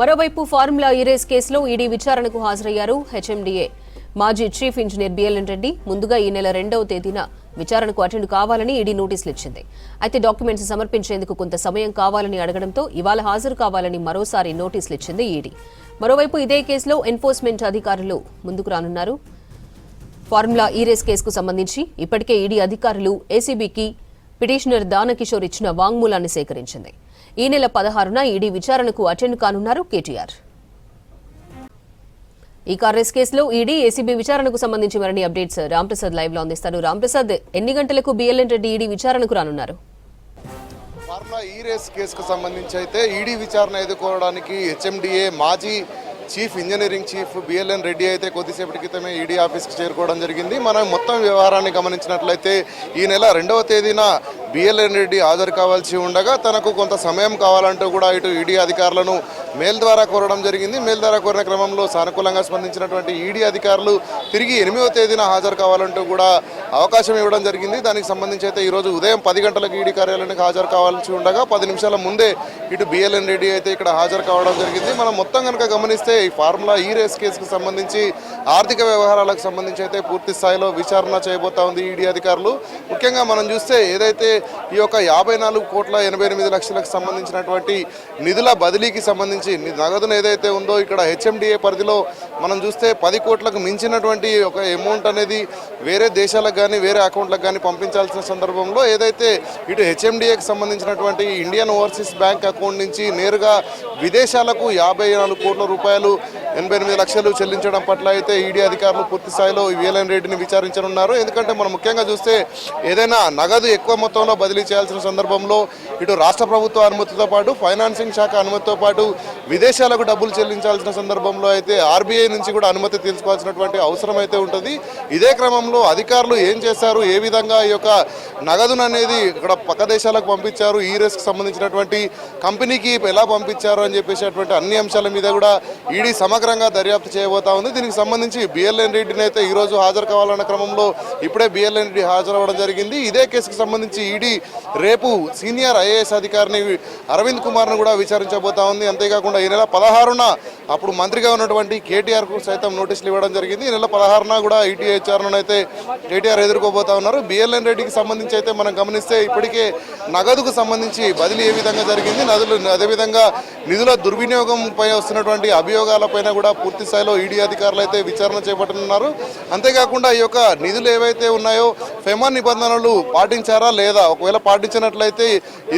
మరోవైపు ఫార్ములా ఈ కేసులో ఈడీ విచారణకు హాజరయ్యారు హెచ్ఎండిఏ. మాజీ చీఫ్ ఇంజనీర్ బిఎల్ఎన్ రెడ్డి ముందుగా ఈ నెల రెండవ తేదీన విచారణకు అటెండ్ కావాలని ఈడీ నోటీసులు ఇచ్చింది. అయితే డాక్యుమెంట్స్ సమర్పించేందుకు కొంత సమయం కావాలని అడగడంతో ఇవాళ హాజరు కావాలని మరోసారి నోటీసులు ఇచ్చింది ఈడీ. మరోవైపు ఇదే కేసులో ఎన్ఫోర్స్మెంట్ అధికారులు ముందుకు రానున్నారు. ఫార్ములా ఈరేస్ కేసుకు సంబంధించి ఇప్పటికే ఈడీ అధికారులు ఏసీబీకి పిటిషనర్ దానకిషోర్ ఇచ్చిన వాంగ్మూలాన్ని సేకరించింది. ఈ నెల పదహారున ఈడీ విచారణకు అటెండ్ కానున్నారు కేటీఆర్. ఈ కాంగ్రెస్ కేసులో ఈడీ ఏసీబీ విచారణకు సంబంధించి మరిన్ని అప్డేట్స్ రాంప్రసాద్ లైవ్లో అందిస్తారు. రాంప్రసాద్ ఎన్ని గంటలకు బిఎల్ఎన్ రెడ్డి ఈడీ విచారణకు రానున్నారు? ఫార్ములా ఈ రేస్ కేసుకు సంబంధించి అయితే ఈడీ విచారణ ఎదుర్కోవడానికి హెచ్ఎండిఏ మాజీ chief engineering chief BLN Reddy అయితే కొద్దిసేపటి క్రితమే ఈడీ ఆఫీస్కి చేరుకోవడం జరిగింది. మనం మొత్తం వ్యవహారాన్ని గమనించినట్లయితే ఈ నెల రెండవ తేదీన బిఎల్ఎన్ రెడ్డి హాజరు కావాల్సి ఉండగా తనకు కొంత సమయం కావాలంటూ కూడా ఇటు ఈడీ అధికారులను మేల్ ద్వారా కోరడం జరిగింది. మేల్ ద్వారా కోరిన క్రమంలో సానుకూలంగా స్పందించినటువంటి ఈడీ అధికారులు తిరిగి ఎనిమిదవ తేదీన హాజరు కావాలంటూ కూడా అవకాశం ఇవ్వడం జరిగింది. దానికి సంబంధించి అయితే ఈరోజు ఉదయం పది గంటలకు ఈడీ కార్యాలయానికి హాజరు కావాల్సి ఉండగా పది నిమిషాల ముందే ఇటు బిఎల్ఎన్ రెడ్డి అయితే ఇక్కడ హాజరు కావడం జరిగింది. మనం మొత్తం కనుక గమనిస్తే ఈ ఫార్ములా ఈ రేస్ కేసుకు సంబంధించి ఆర్థిక వ్యవహారాలకు సంబంధించి అయితే పూర్తి స్థాయిలో విచారణ చేయబోతా ఉంది ఈడీ అధికారులు. ముఖ్యంగా మనం చూస్తే ఏదైతే ఈ యొక్క యాభై నాలుగు కోట్ల ఎనభై ఎనిమిది లక్షలకు సంబంధించినటువంటి నిధుల బదిలీకి సంబంధించి నగదును ఏదైతే ఉందో ఇక్కడ హెచ్ఎండిఏ పరిధిలో మనం చూస్తే పది కోట్లకు మించినటువంటి ఒక అమౌంట్ అనేది వేరే దేశాలకు కానీ వేరే అకౌంట్లకు కానీ పంపించాల్సిన సందర్భంలో ఏదైతే ఇటు హెచ్ఎండిఏకి సంబంధించినటువంటి ఇండియన్ ఓవర్సీస్ బ్యాంక్ అకౌంట్ నుంచి నేరుగా విదేశాలకు యాభై నాలుగు కోట్ల రూపాయలు ఎనభై ఎనిమిది లక్షలు చెల్లించడం పట్ల అయితే ఈడీ అధికారులు పూర్తి స్థాయిలో వీలైన రెడ్డిని విచారించనున్నారు. ఎందుకంటే మనం ముఖ్యంగా చూస్తే ఏదైనా నగదు ఎక్కువ మొత్తంలో బదిలీ చేయాల్సిన సందర్భంలో ఇటు రాష్ట్ర ప్రభుత్వ అనుమతితో పాటు ఫైనాన్సింగ్ శాఖ అనుమతితో పాటు విదేశాలకు డబ్బులు చెల్లించాల్సిన సందర్భంలో అయితే ఆర్బీఐ నుంచి కూడా అనుమతి తీసుకోవాల్సినటువంటి అవసరం అయితే ఉంటుంది. ఇదే క్రమంలో అధికారులు ఏం చేశారు? ఏ విధంగా ఈ యొక్క నగదును అనేది ఇక్కడ పక్క దేశాలకు పంపించారు? ఈ రేస్కి సంబంధించినటువంటి కంపెనీకి ఎలా పంపించారు? అని చెప్పేసినటువంటి అన్ని అంశాల మీద కూడా ఈడీ సమగ్రంగా దర్యాప్తు చేయబోతా ఉంది. దీనికి సంబంధించి బిఎల్ఎన్ రెడ్డిని అయితే ఈ రోజు హాజరు కావాలన్న క్రమంలో ఇప్పుడే బిఎల్ఎన్ రెడ్డి హాజరవ్వడం జరిగింది. ఇదే కేసుకు సంబంధించి ఈడీ రేపు సీనియర్ ఐఏఎస్ అధికారిని అరవింద్ కుమార్ను కూడా విచారించబోతా ఉంది. అంతేకాకుండా ఈ నెల పదహారున అప్పుడు మంత్రిగా ఉన్నటువంటి కేటీఆర్కు సైతం నోటీసులు ఇవ్వడం జరిగింది. ఈ నెల పదహారున కూడా ఈటీ అయితే కేటీఆర్ ఎదుర్కోబోతా ఉన్నారు. బిఎల్ఎన్ రెడ్డికి సంబంధించి అయితే మనం గమనిస్తే ఇప్పటికే నగదుకు సంబంధించి బదిలీ ఏ విధంగా జరిగింది? నదులు అదేవిధంగా నిధుల దుర్వినియోగం పై వస్తున్నటువంటి అభియోగాలపైన కూడా పూర్తి స్థాయిలో ఈడీ అధికారులు అయితే విచారణ చేపట్టనున్నారు. అంతేకాకుండా ఈ యొక్క నిధులు ఏవైతే ఉన్నాయో ఫెమా నిబంధనలు పాటించారా లేదా? ఒకవేళ పాటించినట్లయితే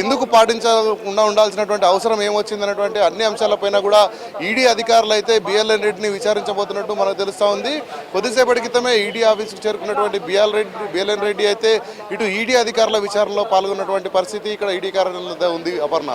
ఎందుకు పాటించకుండా ఉండాల్సినటువంటి అవసరం ఏమొచ్చిందన్నటువంటి అన్ని అంశాలపైన కూడా ఈడీ అధికారులు అయితే బిఎల్ఎన్ రెడ్డిని విచారించబోతున్నట్టు మనకు తెలుస్తూ ఉంది. కొద్దిసేపటి క్రితమే ఈడీ ఆఫీస్కి చేరుకున్నటువంటి బిఎల్ రెడ్డి బిఎల్ఎన్ రెడ్డి అయితే ఇటు ఈడీ అధికారుల విచారణలో పాల్గొన్నటువంటి పరిస్థితి ఇక్కడ ఈడీ కార్యాలయంలో ఉంది అపర్ణ.